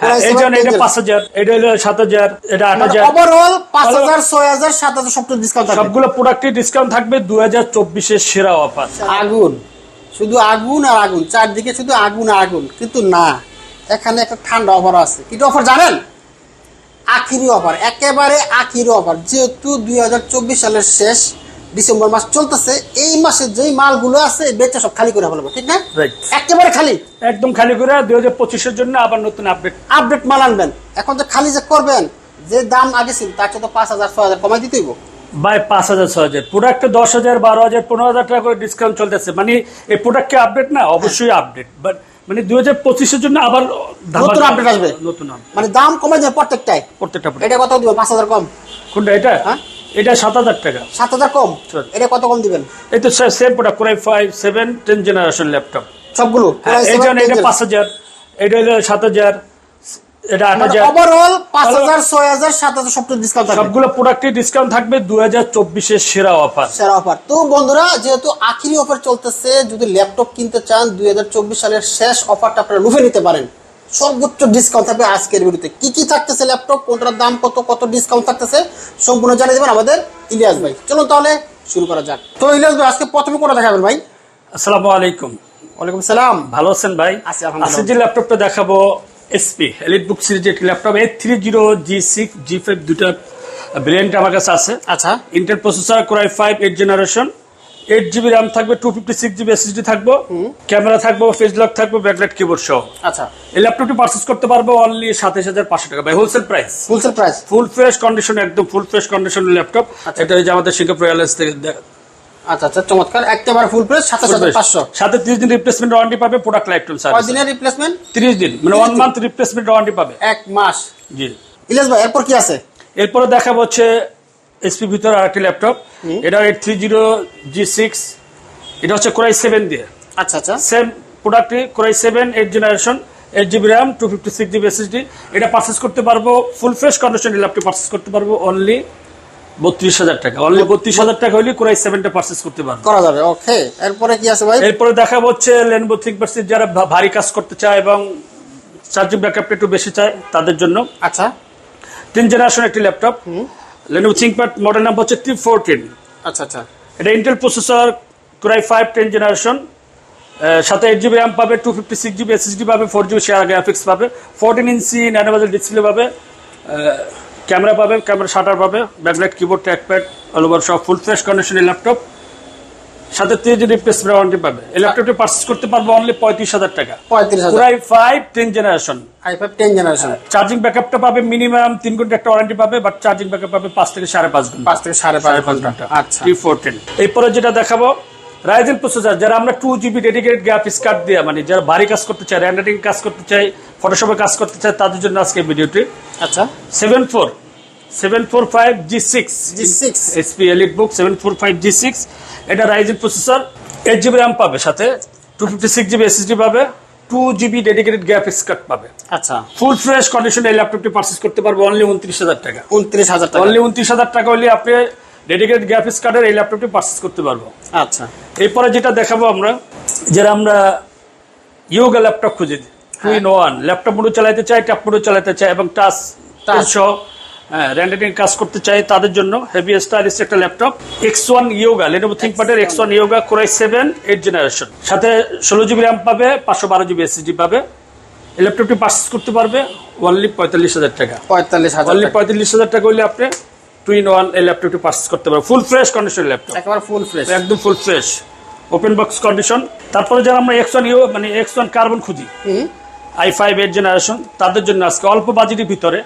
হ্যাঁ, এই জন্য এটা পাঁচ হাজার এটা হলো সাত হাজার এটা আট হাজার। ওভারঅল পাঁচ হাজার ছয় হাজার সাত হাজার সব ডিসকাউন্ট সবগুলো প্রোডাক্টে ডিসকাউন্ট থাকবে দুই হাজার চব্বিশের সেরা অফার আগুন শুধু আগুন আর আগুন চারদিকে শুধু আগুন আর আগুন কিন্তু না এখানে একটা ঠান্ডা অফার আছে। কি অফার জানেন? আখিরি অফার একেবারে আখিরি অফার যেহেতু দুই হাজার চব্বিশ সালের শেষ ডিসেম্বর মাস চলতেছে এই মাসে যেই মালগুলো আছে বেচে সব খালি করে ফেলব ঠিক না? একেবারে খালি। একদম খালি করে দুই হাজার পঁচিশের জন্য আবার নতুন আপডেট আপডেট মাল আনবেন। এখন যে খালি যে করবেন যে দাম আগে ছিল তার চেয়ে তো পাঁচ হাজার ছয় হাজার কমাই দিতেইব বাই পাঁচ হাজার ছয় হাজার। প্রোডাক্টে দশ হাজার বারো হাজার পনেরো হাজার টাকা করে ডিসকাউন্ট চলতেছে। মানে এই প্রোডাক্টকে আপডেট না? অবশ্যই আপডেট বাট মানে দুই হাজার পঁচিশের জন্য আবার নতুন আপডেট আসবে। নতুন মানে দাম কমে যায় প্রত্যেকটাই প্রত্যেকটা এটা কত দিব পাঁচ হাজার কম। কোনটা এটা? হ্যাঁ? এটা সাত হাজার টাকা। সাত হাজার কম? এটা কত কম দিবেন? এই তো same product core i five seven ten generation laptop সবগুলো? এই জন্য এটা পাঁচ হাজার এটা হলো সাত হাজার এটা আট হাজার। ওভারঅল পাঁচ হাজার ছয় হাজার সাত হাজার সব ডিসকাউন্ট থাকবে। সবগুলো প্রোডাক্টে ডিসকাউন্ট থাকবে দুই হাজার চব্বিশের সেরা অফার সেরা অফার তো বন্ধুরা যেহেতু আখিরি অফার চলতেছে যদি ল্যাপটপ কিনতে চান দুই হাজার চব্বিশ সালের শেষ অফারটা আপনারা লুফে নিতে পারেন। সর্বোচ্চ ডিসকাউন্ট থাকবে আজকের ভিডিওতে। কি কি থাকতেছে ল্যাপটপ কোনটার দাম কত? কত ডিসকাউন্ট থাকতেছে? সম্পূর্ণ জানিয়ে দেবেন আমাদের ইলিয়াস ভাই। চলুন তাহলে শুরু করা যাক। তো ইলিয়াস ভাই আজকে প্রথমে কোনটা দেখাবেন ভাই? আসসালামু আলাইকুম। ওয়ালাইকুম সালাম। ভালো আছেন ভাই? আছি, আলহামদুলিল্লাহ। আজকে যে ল্যাপটপটা দেখাবো এসপি এলিট বুক সিরিজের একটি laptop eight three zero G six G five দুটা ব্রেন্ড আমার কাছে আছে। আচ্ছা। Intel processor core i five eight generation eight GB RAM থাকবে two fifty six GB SSD থাকব ক্যামেরা থাকব ফেস লক থাকবে ব্যাকলাইট কিবোর্ড সহ। আচ্ছা। এই ল্যাপটপটি পারচেস করতে পারব অনলি সাতাশ হাজার পাঁচশো টাকা। By wholesale price wholesale price full fresh condition একদম ফুল ফ্রেশ কন্ডিশন ল্যাপটপ। এটা যে আমাদের সিঙ্গাপুর এয়ারলাইন্স থেকে আচ্ছা আচ্ছা চমৎকার। একেবারে ফুল প্রাইস সাতাশ হাজার পাঁচশো। সাথে তিরিশ দিন রিপ্লেসমেন্ট ওয়ারেন্টি পাবে প্রোডাক্ট লাইফ টাইম কয় দিনের রিপ্লেসমেন্ট তিরিশ দিন মানে ওয়ান মান্থ রিপ্লেসমেন্ট ওয়ারেন্টি পাবে। এক মাস। জি। ইলিয়াস ভাই এরপর কি আছে? এরপরে দেখাবো হচ্ছে এসপি ভিতরে আরেকটি ল্যাপটপ এটা eight three zero G six এটা হচ্ছে কোরাই সেভেন দিয়ে। আচ্ছা আচ্ছা। সেম প্রোডাক্টটি core i seven eight generation eight GB RAM two fifty six GB SSD এটা পারচেস করতে পারব full fresh condition laptop purchase করতে পারব অনলি বত্রিশ হাজার টাকা। অনলি বত্রিশ হাজার টাকা হলে কোরাই সেভেনটা পারচেস করতে পারব। করা যাবে ওকে এরপরে কি আছে ভাই? এরপরে দেখা হচ্ছে লেনবো থিঙ্কপার্সের যারা ভারী কাজ করতে চায় এবং চার্জিং ব্যাকআপটা একটু বেশি চায় তাদের জন্য। আচ্ছা। তিন জেনারেশন একটি laptop Lenovo ThinkPad model number হচ্ছে টি ফোরটিন আচ্ছা আচ্ছা। এটা Intel processor core i five ten generation সাথে এইট জিবি র্যাম পাবে two fifty six GB SSD পাবে ফোর জিবি শেয়ার গ্রাফিক্স পাবে fourteen inch nano bezel display পাবে camera পাবে ক্যামেরা শাটার পাবে backlight keyboard trackpad all over সব full fresh কন্ডিশনের laptop সাথে তিরিশ জিবি ওয়ারেন্টি পাবে এই ল্যাপটপটি পারচেস করতে পারবে অনলি পঁয়ত্রিশ হাজার টাকা। পঁয়ত্রিশ হাজার। Five ten generation I five ten generation charging ব্যাকআপটা পাবে মিনিমাম তিন ঘণ্টা একটা ওয়ারেন্টি পাবে বাট চার্জিং ব্যাকআপ পাবে পাঁচ থেকে সাড়ে পাঁচ ঘণ্টা। পাঁচ থেকে সাড়ে পাঁচ ঘণ্টা। আচ্ছা। টি ফোরটিন এরপরে যেটা দেখাবো রাইজেন প্রসেসর যারা আমরা two GB dedicated graphics card দিয়ে মানে যারা ভারী কাজ করতে চায় র্যান্ডারিং কাজ করতে চাই ফটোশপে কাজ করতে চায় তাদের জন্য আজকে ভিডিওটি আচ্ছা। Seven four seven four five G six G6 HP EliteBook seven four five G six এটা Ryzen processor eight GB RAM পাবে সাথে two fifty six GB SSD পাবে two GB dedicated graphics card পাবে। আচ্ছা। ফুল ফ্রেশ কন্ডিশনে এই ল্যাপটপটি purchase করতে পারব অনলি উনত্রিশ হাজার টাকা। উনত্রিশ হাজার টাকা। অনলি উনত্রিশ হাজার টাকা হলে আপনি ডেডিকেটেড গ্রাফিক্স কার্ডের এই ল্যাপটপটি পারচেস করতে পারব। আচ্ছা। এরপরে যেটা দেখাবো আমরা যারা আমরা ইয়োগা ল্যাপটপ খুঁজি টু ইন ওয়ান ল্যাপটপ মোডও চালাতে চাই ট্যাপ মোডও চালাতে চাই এবং টাচ Touch. সহ র্যান্ডারিং কাজ করতে চাই তাদের জন্য। হেভি স্টাইলিশ একটা laptop X one Yoga Lenovo থিঙ্কপ্যাডের X one Yoga core i seven eight generation সাথে ষোলো জিবি র্যাম পাবে পাঁচশো বারো জিবি এসএসডি পাবে। এই ল্যাপটপটি পারচেস করতে পারবে অনলি পঁয়তাল্লিশ হাজার টাকা। পঁয়তাল্লিশ হাজার অনলি পঁয়তাল্লিশ হাজার টাকা হলে আপনি টু ইন ওয়ান এই ল্যাপটপটি পারচেস করতে পারবেন। ফুল ফ্রেশ কন্ডিশন ল্যাপটপ একেবারে ফুল ফ্রেশ একদম full fresh open box condition তারপরে যারা আমরা এক্স ওয়ান ইউ মানে এক্স ওয়ান কার্বন খুঁজি আই ফাইভ এইট জেনারেশন তাদের জন্য আজকে অল্প বাজেটের ভিতরে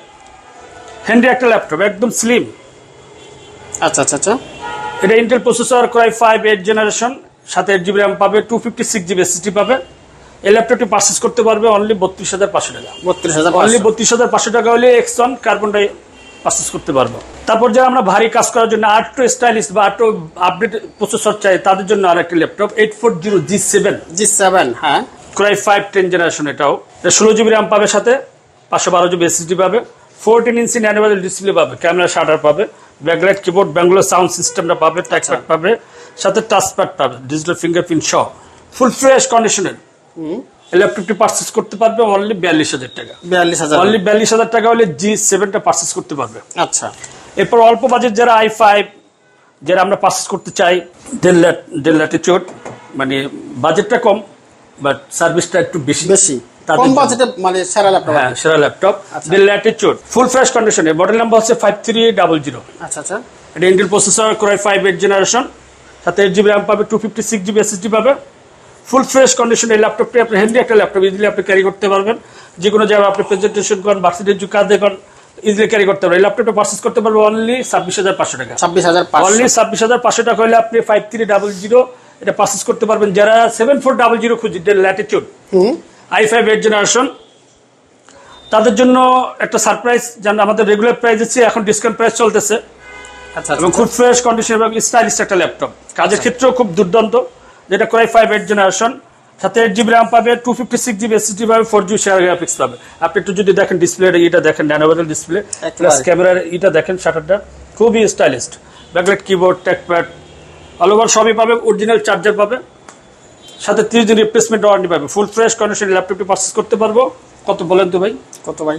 হ্যান্ডি একটা ল্যাপটপ একদম স্লিম আচ্ছা আচ্ছা আচ্ছা। এটা Intel processor core i five eight generation সাথে এইট জিবি র্যাম পাবে two fifty six GB SSD পাবে। এই ল্যাপটপটি পারচেস করতে পারবে অনলি বত্রিশ হাজার পাঁচশো টাকা। বত্রিশ হাজার অনলি বত্রিশ হাজার পাঁচশো টাকা হলে এক্স ওয়ান কার্বনটাই পারচেস করতে পারব। তারপর যারা আমরা ভারী কাজ করার জন্য আটটো স্টাইলিশ বা আটটো আপডেট প্রসেসর চাই তাদের জন্য আর আরেকটি laptop eight four zero G seven G seven হ্যাঁ। Core i five ten generation এটাও। ষোলো জিবি র্যাম পাবে সাথে পাঁচশো বারো জিবি এসএসডি পাবে। Fourteen inch nano bezel display পাবে ক্যামেরা শাটার পাবে backlight keyboard Bang Olufsen sound সিস্টেমটা পাবে ট্যাকপ্যাড পাবে সাথে টাচপ্যাড পাবে ডিজিটাল ফিঙ্গারপ্রিন্ট সহ। ফুল ফ্রেশ কন্ডিশনের ল্যাপটপটি পারচেস করতে পারবে অনলি বিয়াল্লিশ হাজার টাকা। বিয়াল্লিশ হাজার। অনলি বিয়াল্লিশ হাজার টাকা হলে জি সেভেনটা পারচেস করতে পারবে। আচ্ছা। এরপর অল্প বাজেট যারা আই ফাইভ যারা আমরা পারচেস করতে চাই ডেল ডেল ল্যাটিচিউড মানে বাজেটটা কম বাট সার্ভিসটা একটু বেশি। বেশি। কম বাজেটে মানে সেরা ল্যাপটপ হ্যাঁ সেরা ফুল ফ্রেশ কন্ডিশনে মডেল নাম্বার হচ্ছে ফাইভ থ্রি ডাবল জিরো আচ্ছা আচ্ছা। এটা Intel processor core i five eight generation সাথে এইট জিবি র্যাম পাবে two fifty six GB SSD পাবে। ফুল ফ্রেশ কন্ডিশনে এই ল্যাপটপটি আপনি হ্যান্ডি একটা ল্যাপটপ ইজিলি আপনি ক্যারি করতে পারবেন। যে কোনো জায়গায় আপনি প্রেজেন্টেশন করেন ভার্সিটির যে কাজ দেখেন ইজিলি ক্যারি করতে পারবেন। এই ল্যাপটপটা পারচেস করতে পারবে অনলি ছাব্বিশ হাজার পাঁচশো টাকা। ছাব্বিশ হাজার অনলি ছাব্বিশ হাজার পাঁচশো টাকা হলে আপনি ফাইভ থ্রি ডাবল জিরো এটা পারচেস করতে পারবেন। যারা সেভেন ফোর ডাবল জিরো খুঁজি Latitude I five eight generation তাদের জন্য একটা সারপ্রাইজ যেন আমাদের রেগুলার প্রাইস আছে এখন ডিসকাউন্ট প্রাইস চলতেছে। আচ্ছা এবং আচ্ছা। খুব ফ্রেশ কন্ডিশন এবং স্টাইলিশ একটা ল্যাপটপ কাজের ক্ষেত্রেও খুব দুর্দান্ত যেটা core i five eight generation সাথে এইট জিবি র্যাম পাবে two fifty six GB SSD পাবে ফোর জিবি শেয়ার গ্রাফিক্স পাবে। আপনি একটু যদি দেখেন ডিসপ্লে এটা দেখেন ন্যানোভেল ডিসপ্লে। প্লাস ক্যামেরার এটা দেখেন শাটারটা খুবই stylist backlight keyboard trackpad all over সবই পাবে অরিজিনাল চার্জার পাবে। সাথে তিরিশ দিন রিপ্লেসমেন্ট ওয়ারেন্টি পাবে। ফুল ফ্রেশ কন্ডিশন ল্যাপটপটি পারচেস করতে পারব। কত বলেন তো ভাই? কত ভাই?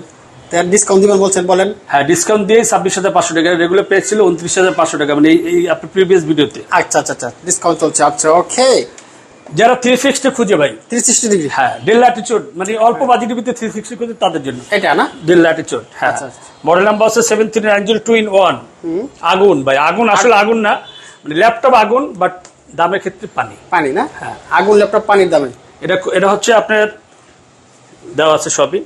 ডিসকাউন্ট দিবেন বলছেন বলেন। হ্যাঁ ডিসকাউন্ট দিয়ে ছাব্বিশ হাজার পাঁচশো টাকা। রেগুলার প্রাইস ছিল উনত্রিশ হাজার পাঁচশো টাকা। মানে এই- আপনার প্রিভিয়াস ভিডিওতে আচ্ছা আচ্ছা আচ্ছা ডিসকাউন্ট চলছে। আচ্ছা ওকে যারা থ্রি সিক্সটি খুঁজে ভাই। থ্রি সিক্সটি ডিগ্রি হ্যাঁ ডেল ল্যাটিচিউড মানে অল্প বাজেটের ভিতরে থ্রি সিক্সটি খুঁজে তাদের জন্য। এটা না? ডেল ল্যাটিচিউড হ্যাঁ। আচ্ছা। মডেল নাম্বার হচ্ছে seven three nine zero two in one আগুন ভাই আগুন আসলে আগুন না। মানে ল্যাপটপ আগুন বাট দামের ক্ষেত্রে পানি। পানি না? হ্যাঁ। আগুন ল্যাপটপ পানির দামে? এটা এটা হচ্ছে আপনার দেওয়া আছে সবই।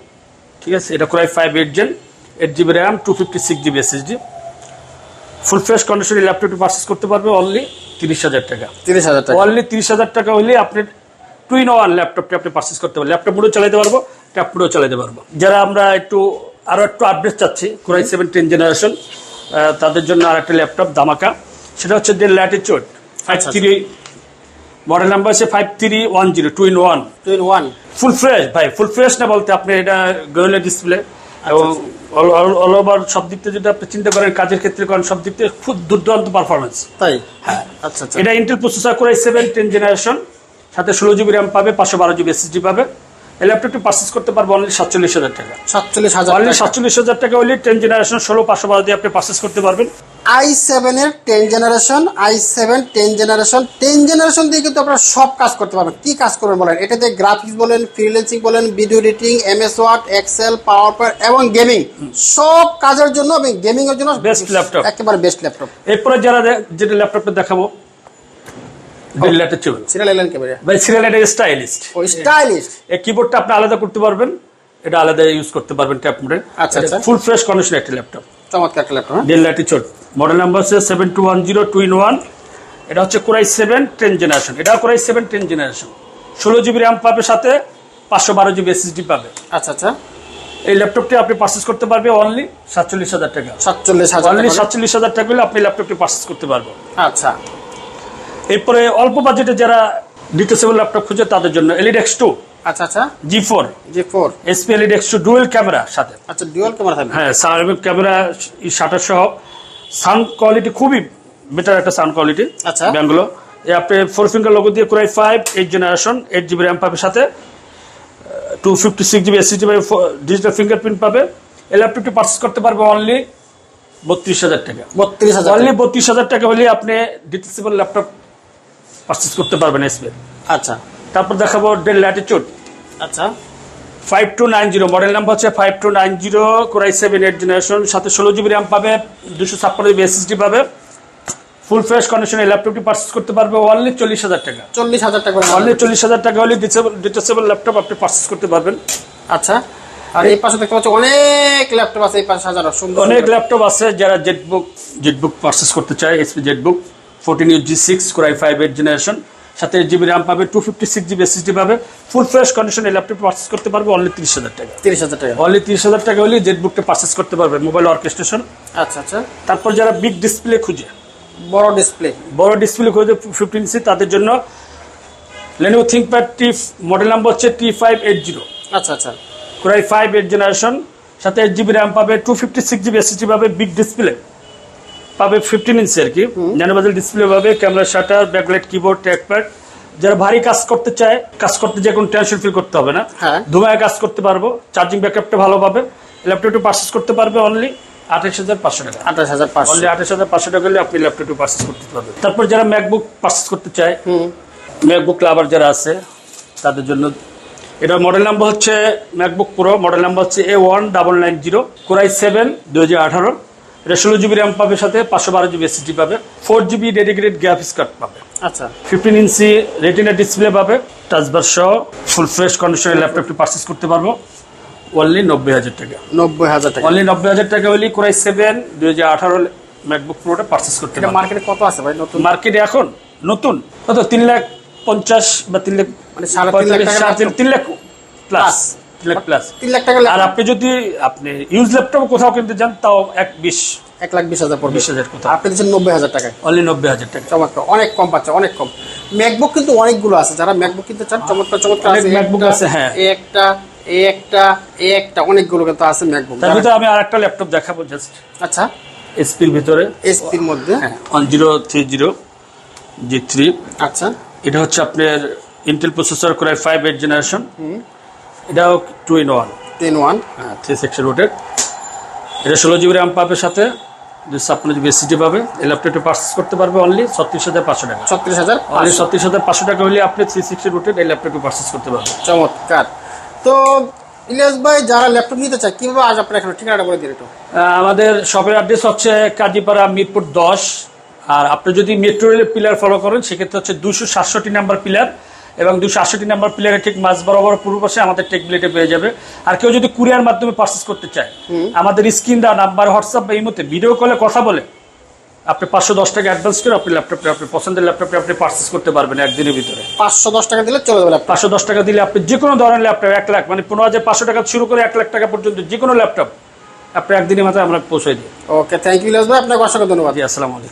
ঠিক আছে? এটা core i five eight gen eight GB RAM two fifty six GB SSD full fresh কন্ডিশনে ল্যাপটপটি পারচেস করতে পারবে অনলি তিরিশ হাজার টাকা। তিরিশ হাজার টাকা। অনলি তিরিশ হাজার টাকা হলে আপনি টু ইন ওয়ান ল্যাপটপটি আপনি পারচেস করতে পারবেন। ল্যাপটপ মোডও চালাতে পারব ট্যাব মোডও চালাতে পারব। যারা আমরা একটু আরও একটু আপডেট চাচ্ছি কোরাই সেভেন টেন জেনারেশন তাদের জন্য আর একটা ল্যাপটপ দামাকা সেটা হচ্ছে ডেল ল্যাটিচিউড ফাইভ আচ্ছা, থ্রি মডেল নাম্বার হচ্ছে five three one zero two in one two in one full fresh ভাই ফুল ফ্রেশ না বলতে আপনি এটা গোয়েলের ডিসপ্লে আচ্ছা, এবং অল ওভার সব দিক থেকে যদি আপনি চিন্তা করেন কাজের ক্ষেত্রে করেন সব দিক থেকে খুব দুর্দান্ত পারফরমেন্স তাই? আচ্ছা আচ্ছা। এটা Intel processor core seven ten generation সাথে ষোলো জিবি র্যাম পাবে পাঁচশো বারো জিবি এসএসডি পাবে। এই ল্যাপটপটি পারচেস করতে পারব অনলি সাতচল্লিশ হাজার টাকা। সাতচল্লিশ হাজার অনলি সাতচল্লিশ হাজার টাকা হলে টেন জেনারেশন ষোলো পাঁচশো বারো দিয়ে আপনি পারচেস করতে পারবেন। আই সেভেন এর ten generation I seven ten generation ten generation দিয়ে কিন্তু আপনারা সব কাজ করতে পারবেন। কি কাজ করবেন বলেন? এটাতে গ্রাফিক্স বলেন ফ্রিল্যান্সিং বলেন video editing M S Word Excel power point এবং গেমিং সব কাজের জন্য এবং গেমিং এর জন্য Best laptop. একেবারে বেস্ট ল্যাপটপ এরপরে যারা যেটা ল্যাপটপটা দেখাবো ডেল ল্যাটিচিউড সিরিয়াল এলেন ক্যামেরা ভাই সিরিয়াল এটা স্টাইলিস্ট ওই স্টাইলিশ এই কিবোর্ডটা আপনি আলাদা করতে পারবেন এটা আলাদা ইউজ করতে পারবেন ট্যাপ মোডে আচ্ছা, আচ্ছা। ফুল ফ্রেশ কন্ডিশন একটা ল্যাপটপ চমৎকার একটা laptop Dell Latitude model number হচ্ছে seven two one zero two in one. এটা হচ্ছে core i seven ten generation. এটা core i seven ten generation. ষোলো জিবি র্যাম পাবে সাথে পাঁচশো বারো জিবি এসএসডি পাবে। আচ্ছা আচ্ছা। এই ল্যাপটপটি আপনি পারচেস করতে পারবে অনলি সাতচল্লিশ হাজার টাকা। সাতচল্লিশ হাজার অনলি সাতচল্লিশ হাজার টাকা হলে আপনি ল্যাপটপটি পারচেস করতে পারব আচ্ছা। এরপরে অল্প বাজেটে যারা ডিটেসেবল ল্যাপটপ খুঁজে তাদের জন্য এলিড এক্স টু আচ্ছা আচ্ছা। G four G four HP elite X two dual camera সাথে। আচ্ছা ডুয়েল ক্যামেরা হ্যাঁ সার্ভিক ক্যামেরা শাটার সহ। সাউন্ড কোয়ালিটি খুবই বেটার একটা সাউন্ড কোয়ালিটি আচ্ছা। ব্যাঙ্গুলো এই আপনি ফোর ফিঙ্গার লোগো দিয়ে core i five eight generation eight GB RAM পাবে সাথে। Two fifty six GB SSD পাবে ডিজিটাল ফিঙ্গারপ্রিন্ট পাবে। এই ল্যাপটপটি পারচেস করতে পারবে অনলি বত্রিশ হাজার টাকা। বত্রিশ হাজার অনলি বত্রিশ হাজার টাকা হলে আপনি ডিটেসেবল ল্যাপটপ পারচেস করতে পারবেন এসপি আচ্ছা। তারপর দেখাবো ডেল ল্যাটিচিউড আচ্ছা। Five two nine zero model number হচ্ছে five two nine zero core i seven eight generation সাথে ষোলো জিবি র্যাম পাবে দুশো ছাপ্পান্ন জিবি এসএসডি পাবে। ফুল ফ্রেশ কন্ডিশনে ল্যাপটপটি পারচেস করতে পারবে অনলি চল্লিশ হাজার টাকা। চল্লিশ হাজার টাকা অনলি চল্লিশ হাজার টাকা হলে ডিটেসেবল ল্যাপটপ আপনি পারচেস করতে পারবেন। আচ্ছা আর এই পাশে দেখতে পাচ্ছি অনেক ল্যাপটপ আছে এই পাশে সাজানো সুন্দর অনেক ল্যাপটপ আছে যারা জেটবুক জেটবুক পারচেস করতে চায় HP ZBook fourteen U G six core i five eight generation সাথে এইট জিবি র্যাম পাবে two fifty six GB SSD পাবে ফুল ফ্রেশ কন্ডিশনে ল্যাপটপ পারচেস করতে পারবে অনলি তিরিশ হাজার টাকা। তিরিশ হাজার টাকা। অনলি তিরিশ হাজার টাকা হলে জেট বুকটা পারচেস করতে পারবে মোবাইল অর্কেস্ট্রেশন আচ্ছা আচ্ছা। তারপর যারা বিগ ডিসপ্লে খুঁজে বড় ডিসপ্লে বড় ডিসপ্লে খুঁজে ফিফটিন ইঞ্চি তাদের জন্য Lenovo ThinkPad T model number হচ্ছে টি ফাইভ এইট জিরো আচ্ছা আচ্ছা। Core i five eight generation সাথে এইট জিবি র্যাম পাবে two fifty six GB SSD পাবে বিগ ডিসপ্লে পাবে ফিফটিন ইঞ্চি আর কি। ন্যানোবাজাল ডিসপ্লে পাবে camera shutter backlight keyboard trackpad যারা ভারী কাজ করতে চায় কাজ করতে যে কোনো টেনশন ফিল করতে হবে না। হ্যাঁ। ধুমায় কাজ করতে পারব চার্জিং ব্যাকআপটা ভালো পাবে। ল্যাপটপটি পারচেস করতে পারবে অনলি আঠাশ হাজার পাঁচশো টাকা। আঠাশ হাজার পাঁচশো। অনলি আঠাশ হাজার পাঁচশো টাকা হলে আপনি ল্যাপটপটি পারচেস করতে পারবেন। তারপর যারা ম্যাকবুক পারচেস করতে চায় ম্যাকবুক লাভার যারা আছে তাদের জন্য এটা মডেল নাম্বার হচ্ছে ম্যাকবুক প্রো মডেল নাম্বার হচ্ছে A one double nine zero core i seven দু হাজার আঠারো এটা ষোলো জিবি র্যাম পাবে সাথে পাঁচশো বারো জিবি এসএসডি পাবে four GB dedicated graphics card পাবে। আচ্ছা। ফিফটিন ইঞ্চি রেটিনা ডিসপ্লে পাবে টাচবার সহ ফুল ফ্রেশ কন্ডিশনের ল্যাপটপটি পারচেস করতে পারব। অনলি নব্বই হাজার টাকা। নব্বই হাজার টাকা। অনলি নব্বই হাজার টাকা হলে কোরাই সেভেন দুই হাজার আঠারো ম্যাকবুক প্রোটা পারচেস করতে পারবে। মার্কেটে কত আছে ভাই? নতুন? মার্কেটে এখন নতুন কত? তিন লাখ পঞ্চাশ বা তিন লাখ মানে সাড়ে তিন লাখ তিন- লাখ প্লাস লাখ প্লাস তিন লাখ টাকা আর আপনি যদি আপনি ইউজ ল্যাপটপ কোথাও কিনতে যান তাও এক বিশ এক লাখ বিশ হাজার পড়বে। বিশ হাজার কোথাও। আপনি দিচ্ছেন নব্বই হাজার টাকায়। অনলি নব্বই হাজার টাকা। চমৎকার। অনেক কম পাচ্ছে অনেক কম। ম্যাকবুক কিন্তু অনেকগুলো আছে। যারা ম্যাকবুক কিনতে চান চমৎকার চমৎকার আছে। একটা, আছে, হ্যাঁ। একটা এই একটা এই একটা অনেকগুলো কিন্তু আছে ম্যাকবুক তার ভিতরে আমি আর একটা ল্যাপটপ দেখাবো জাস্ট আচ্ছা। এসপির ভিতরে। এসপির মধ্যে। One zero three zero G three আচ্ছা। এটা হচ্ছে আপনার ইন্টেল প্রসেসর করে ফাইভ এইট জেনারেশন এটাও two in one ten one হ্যাঁ থ্রি সিক্সটি রোটেড এটা ষোলো জিবি র্যাম পাবে সাথে দুই ছাপ্পান্ন জিবি এসিটি পাবে। এই ল্যাপটপটি পারচেস করতে পারবে অনলি ছত্রিশ হাজার পাঁচশো টাকা। ছত্রিশ হাজার অনলি ছত্রিশ হাজার পাঁচশো টাকা হলে আপনি থ্রি সিক্সটি রোটেড এই ল্যাপটপটি পারচেস করতে পারবেন। চমৎকার। তো ইলিয়াস ভাই যারা ল্যাপটপ নিতে চায় কীভাবে আজ আপনার এখানে ঠিকানাটা বলে দিন একটু? আমাদের শপের অ্যাড্রেস হচ্ছে কাজীপাড়া মিরপুর দশ। আর আপনি যদি মেট্রো রেলের পিলার ফলো করেন সেক্ষেত্রে হচ্ছে দুশো সাতষট্টি নাম্বার পিলার এবং দুশো আটষট্টি নাম্বার পিলারের ঠিক মাঝ বরাবর পূর্ব পাশে আমাদের টেক বিলেটে পেয়ে যাবে। আর কেউ যদি কুরিয়ার মাধ্যমে পার্সেস করতে চায় আমাদের স্ক্রিন দেওয়া নাম্বার হোয়াটসঅ্যাপ বা এই মধ্যে ভিডিও কলে কথা বলে আপনি পাঁচশো দশ টাকা অ্যাডভান্স করে আপনি ল্যাপটপটা আপনি পছন্দের ল্যাপটপটা আপনি পার্সেস করতে পারবেন একদিনের ভিতরে। পাঁচশো দশ টাকা দিলে চলে যাবে পাঁচশো দশ টাকা দিলে আপনি যে কোনো ধরনের ল্যাপটপ এক লাখ মানে পনেরো হাজার পাঁচশো টাকা শুরু করে এক লাখ টাকা পর্যন্ত যে কোনো ল্যাপটপ আপনি একদিনের মাথায় আমরা পৌঁছে দিই। ওকে থ্যাংক ইউ ভাই। আপনাকে অসংখ্য ধন্যবাদ। আসসালামু আলাইকুম।